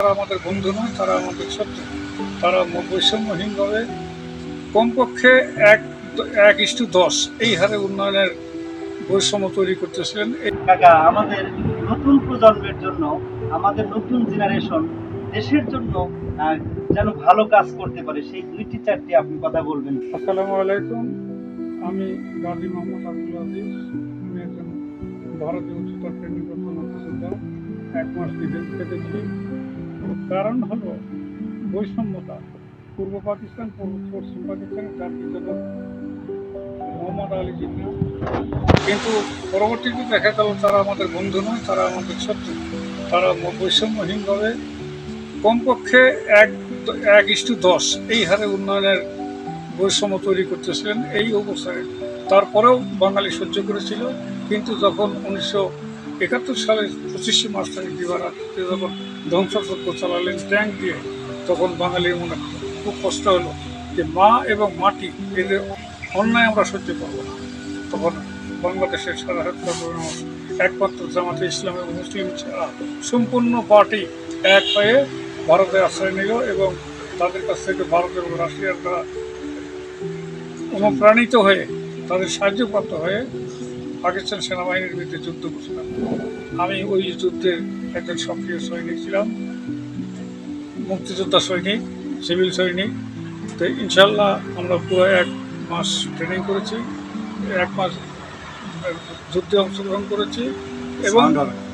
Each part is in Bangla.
তারা আমাদের বন্ধু নয় তারা আমাদের শত্রু। তারা বৈষম্যহীনভাবে কমপক্ষে এক এক ইস্টু দশ এই হারে উন্নয়নের বৈষম্য তৈরি করতেছিলেন। আমাদের নতুন প্রজন্মের জন্য আমাদের নতুন জেনারেশন দেশের জন্য যেন ভালো কাজ করতে পারে সেই দুইটি চারটি আপনি কথা বলবেন। আসসালামু আলাইকুম। আমি গাজী মোহাম্মদ আব্দুল আজিজ। আমি একজন ভারতীয় উচ্চতর ট্রেনিং মুক্তিযোদ্ধা এক মাস বিদেশ কেটেছি কারণ হলো বৈষম্যতা। পূর্ব পাকিস্তান পশ্চিম পাকিস্তানের জাতীয় জগৎ মোহাম্মদ আলী জিন্না কিন্তু পরবর্তীতে দেখা গেল তারা আমাদের বন্ধু নয়, তারা আমাদের শত্রু। তারা বৈষম্যহীনভাবে কমপক্ষে এক এক ইস্টু দশ এই হারে উন্নয়নের বৈষম্য তৈরি করতেছিলেন। এই অবস্থায় তারপরেও বাঙালি সহ্য করেছিল। কিন্তু যখন উনিশশো একাত্তর সালে পঁচিশে মার্চ তারিখ দিবারাত্রিতে যখন ধ্বংসযজ্ঞ চালালেন, ট্যাঙ্ক দিয়ে তখন বাঙালির মনে খুব কষ্ট হলো যে মা এবং মাটি, এদের অন্যায় আমরা সহ্য করব না। তখন বাংলাদেশের সারা একমাত্র জামাতে ইসলাম এবং মুসলিম ছাড়া সম্পূর্ণ পার্টি এক হয়ে ভারতে আশ্রয় নিল এবং তাদের কাছ থেকে ভারত এবং রাশিয়ার দ্বারা অনুপ্রাণিত হয়ে তাদের সাহায্যপ্রাপ্ত হয়ে পাকিস্তান সেনাবাহিনীর বিরুদ্ধে যুদ্ধ করছিলাম। আমি ওই যুদ্ধের একজন সক্রিয় সৈনিক ছিলাম মুক্তিযোদ্ধা সৈনিক সিভিল সৈনিক। তো ইনশাল্লাহ আমরা পুরো এক মাস ট্রেনিং করেছি এক মাস যুদ্ধে অংশগ্রহণ করেছি এবং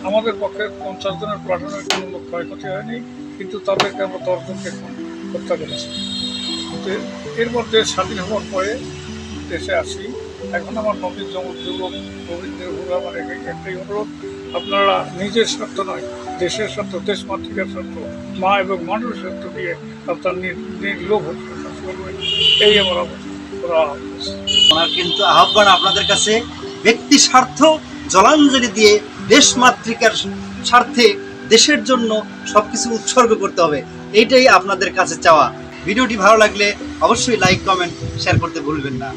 আমাদের পক্ষে পঞ্চাশ জনের প্লাটুনের কোনো লোক ক্ষয়ক্ষতি হয়নি কিন্তু তাদেরকে আমরা দশজনকে হত্যা করেছি। এরপর দেশ স্বাধীন হওয়ার পরে দেশে আসি। এখন আমার নবীন যুবক যুবক উপর আমার এক- একটাই অনুরোধ। আপনারা নিজের স্বার্থ নয়, দেশের স্বার্থ দেশ মাতৃকার স্বার্থ, মা এবং মানুষের স্বার্থ দিয়ে আপনার নির- নির্লোভ কাজ এই আমার ওনার কিন্তু আহ্বান আপনাদের কাছে, ব্যক্তি স্বার্থ, জলাঞ্জলি দিয়ে দেশ মাতৃকার স্বার্থে দেশের জন্য সবকিছু উৎসর্গ করতে হবে। এইটাই আপনাদের কাছে চাওয়া। ভিডিওটি ভালো লাগলে অবশ্যই লাইক কমেন্ট শেয়ার করতে ভুলবেন না।